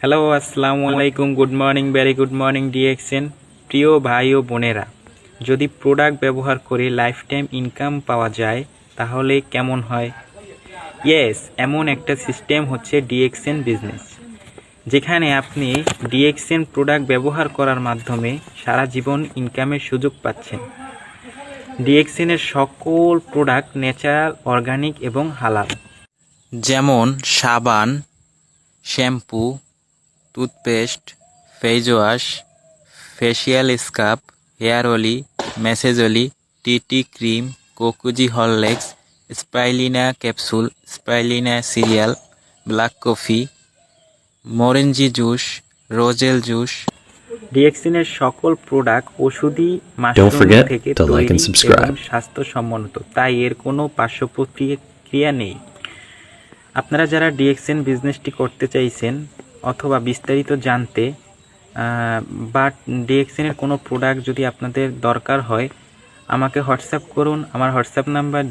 Hello আসসালামু আলাইকুম good morning very good morning DXN প্রিয় ভাই ও বোনেরা যদি প্রোডাক্ট ব্যবহার করে লাইফ টাইম ইনকাম পাওয়া যায় তাহলে কেমন হয়? ইয়েস এমন একটা সিস্টেম হচ্ছে ডিএক্সএন বিজনেস যেখানে আপনি ডিএক্সএন প্রোডাক্ট ব্যবহার করার মাধ্যমে সারা জীবন ইনকামের সুযোগ পাচ্ছেন। ডিএক্সএনের সকল প্রোডাক্ট ন্যাচারাল অর্গানিক এবং হালাল যেমন সাবান shampoo toothpaste face wash facial scrub hair oil massage oil TT cream কোকুজি হরলেক্স spirulina capsule spirulina cereal black coffee মরেঞ্জি juice roselle juice ডিএক্সিনের সকল প্রোডাক্ট ওষুধি মাশরুম forget থেকে to like and তৈরি subscribe. এবং স্বাস্থ্যসম্মত তাই এর কোনো পার্শ্ব প্রতিক্রিয়া নেই আপনারা যারা ডিএক্সএন বিজনেসটি করতে চাইছেন অথবা বিস্তারিত জানতে বাট ডিএক্সেনের কোনো প্রোডাক্ট যদি আপনাদের দরকার হয়, আমাকে হোয়াটসঅ্যাপ করুন। আমার হোয়াটসঅ্যাপ নাম্বার